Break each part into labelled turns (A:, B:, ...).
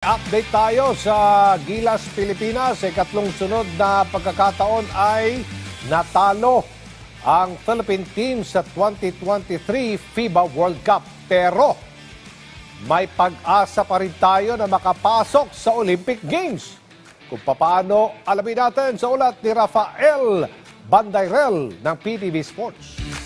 A: Update tayo sa Gilas Pilipinas. Ikatlong sunod na pagkakataon ay natalo ang Philippine team sa 2023 FIBA World Cup. Pero may pag-asa pa rin tayo na makapasok sa Olympic Games. Kung paano, alamin natin sa ulat ni Rafael Bandayrel ng PTV Sports.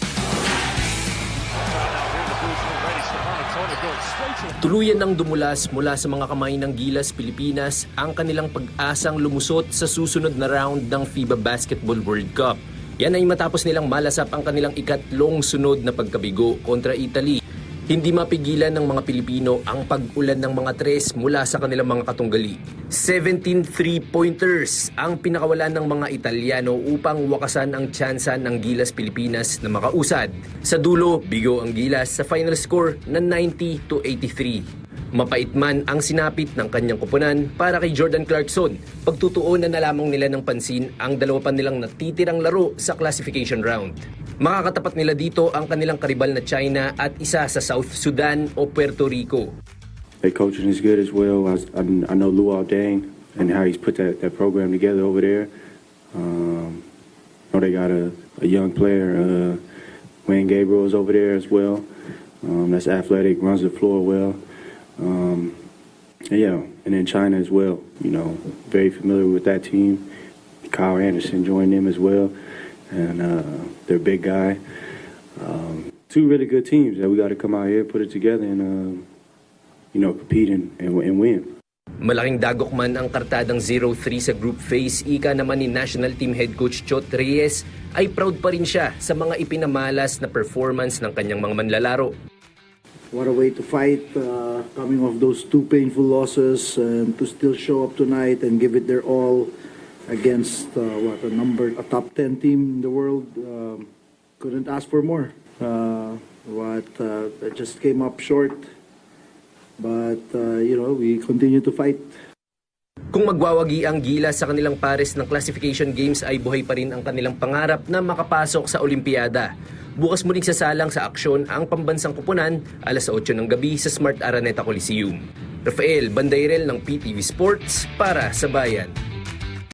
B: Tuluyan ng dumulas mula sa mga kamay ng Gilas Pilipinas ang kanilang pag-asang lumusot sa susunod na round ng FIBA Basketball World Cup. Yan ay matapos nilang malasap ang kanilang ikatlong sunod na pagkabigo kontra Italy. Hindi mapigilan ng mga Pilipino ang pag-ulan ng mga tres mula sa kanilang mga katunggali. 17 three-pointers ang pinakawalan ng mga Italiano upang wakasan ang tsansa ng Gilas Pilipinas na makausad. Sa dulo, bigo ang Gilas sa final score na 90 to 83. Mapait man ang sinapit ng kanyang kupunan para kay Jordan Clarkson. Pagtutuunan na lamang nila ng pansin ang dalawa pa nilang natitirang laro sa classification round. Makakatapat nila dito ang kanilang karibal na China at isa sa South Sudan o Puerto Rico.
C: Their coaching is good as well. I, I, know Luau Dang and how he's put that, that program together over there. Um, I know they got a, a young player, uh, Wayne Gabriel is over there as well. Um, that's athletic, runs the floor well. Um, yeah, and then China as well. You know, very familiar with that team. Kyle Anderson joined them as well, and uh, their big guy. Um, two really good teams that we got to come out here, put it together, and uh, you know, compete and, and, and win.
B: Malaking dagok man ang kartadang 0-3 sa group phase, ika naman ni national team head coach Chot Reyes ay proud pa rin siya sa mga ipinamalas na performance ng kanyang mga manlalaro.
D: What a way to fight, uh, coming off those two painful losses, and to still show up tonight and give it their all against uh, what a number, a top ten team in the world. Um, couldn't ask for more. Uh, what uh, just came up short, but uh, you know we continue to fight.
B: Kung magwawagi ang gila sa kanilang pares ng classification games ay buhay pa rin ang kanilang pangarap na makapasok sa Olimpiada. Bukas muling sasalang sa aksyon ang pambansang kupunan alas 8 ng gabi sa Smart Araneta Coliseum. Rafael Bandayrel ng PTV Sports para sa Bayan.